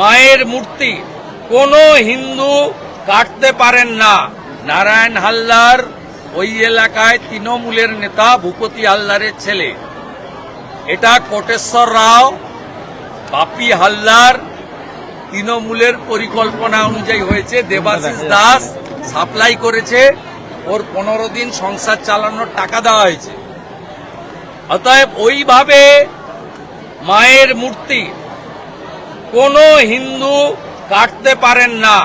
মায়ের মূর্তি। কোনো হিন্দু কাটতে পারেন না। নারায়ণ হালদার ওই এলাকায় তৃণমূলের নেতা ভূপতি হালদারের ছেলে। এটা কোটেশ্বর রাও বাপি হালদার তৃণমূলের পরিকল্পনা অনুযায়ী হয়েছে। দেবাশিস দাস সাপ্লাই করেছে। ওর পনেরো দিন সংসার চালানোর টাকা দেওয়া হয়েছে। অতএব ওইভাবে মায়ের মূর্তি কোনো হিন্দু কাটতে পারেন না।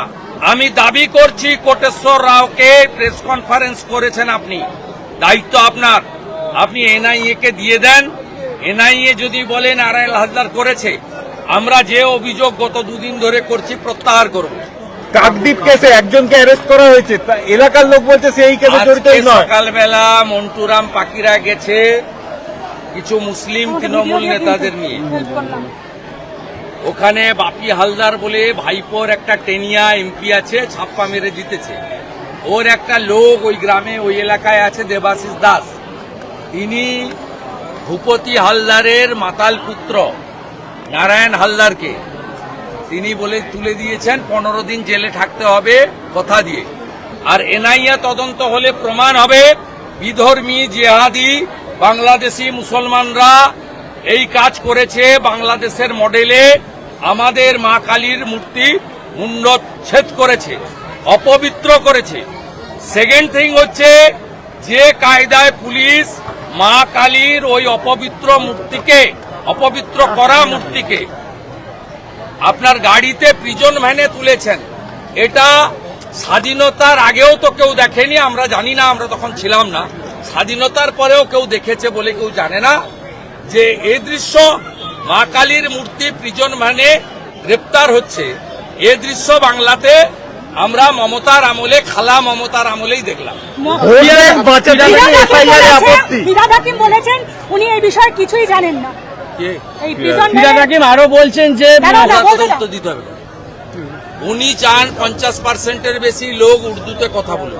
আমি দাবি করছি কোটেশ্বর রাওকে প্রেস কনফারেন্স করেছেন আপনি। দায়িত্ব আপনার। আপনি এনআইএ কে দিয়ে দেন। এনআইএ যদি বলে নারায়ণ হালদার করেছে। আমরা যে অভিযোগ গত দুদিন ধরে করছি প্রত্যাহার করব। কাকদ্বীপ কেসে একজনকে অ্যারেস্ট করা হয়েছে। এলাকার লোক বলছে সেই কেসে জড়িত সকালবেলা মন্টুরাম পাকিরা গেছে। কিছু মুসলিম তৃণমূল নেতাদের নিয়ে। ওখানে বাপি হালদার বলে ভাইপোর একটা টেনিয়া এমপি আছে, ছাপ্পা মেরে জিতেছে। ওর একটা লোক ওই গ্রামে, ওই এলাকায় আছে, দেবাশিস দাস। তিনি ভূপতি হালদারের মাতাল পুত্র, নারায়ণ হালদারকে। তিনি বলে তুলে দিয়েছেন, পনেরো দিন জেলে থাকতে হবে কথা দিয়ে। আর এনআইএ তদন্ত হলে প্রমাণ হবে, বিধর্মী জেহাদি, বাংলাদেশি মুসলমানরা এই কাজ করেছে বাংলাদেশের মডেলে আমাদের মা কালীর মূর্তি মুন্ডচ্ছেদ করেছে, অপবিত্র করেছে। সেকেন্ড থিং হচ্ছে, যে কায়দায় পুলিশ মা কালীর ওই অপবিত্র মূর্তিকে, অপবিত্র করা মূর্তিকে আপনার গাড়িতে প্রিজন ভ্যানে তুলেছেন। এটা স্বাধীনতার আগেও তো কেউ দেখেনি, আমরা জানি না, আমরা তখন ছিলাম না। স্বাধীনতার পরেও কেউ দেখেছে বলে কেউ জানে না। যে এই দৃশ্য মা কালীর মূর্তি প্রিজন ভ্যানে গ্রেপ্তার হচ্ছে। এ দৃশ্য বাংলাতে আমরা মমতার আমলে খালা মমতার আমলেই দেখলাম। বলেছেন উনি এই বিষয়ে কিছুই জানেন না। আরও বলছেন যে। দিতে হবে। উনি চান পঞ্চাশ পার্সেন্টের বেশি লোক উর্দুতে কথা বলুন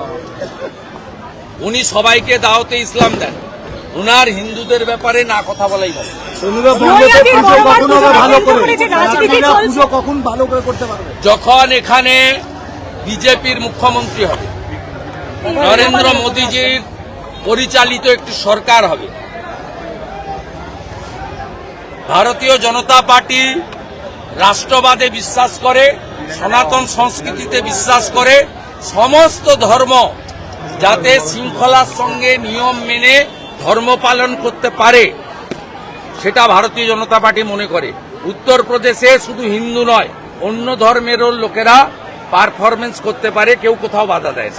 উনি সবাইকে দাওয়াতে ইসলাম দেন। উনার হিন্দুদের ব্যাপারে না কথা বলাই ভালো যখন এখানে বিজেপির মুখ্যমন্ত্রী হবে নরেন্দ্র মোদীজির পরিচালিত একটি সরকার হবে ভারতীয় জনতা পার্টি রাষ্ট্রবাদে বিশ্বাস করে সনাতন সংস্কৃতিতে বিশ্বাস করে সমস্ত ধর্ম যাতে শৃঙ্খলার সঙ্গে নিয়ম মেনে ধর্ম পালন করতে পারে। সেটা ভারতীয় জনতা পার্টি মনে করে উত্তরপ্রদেশে শুধু হিন্দু নয়, অন্য ধর্মেরও লোকেরা পারফরমেন্স করতে পারে, কেউ কোথাও বাধা দেয়।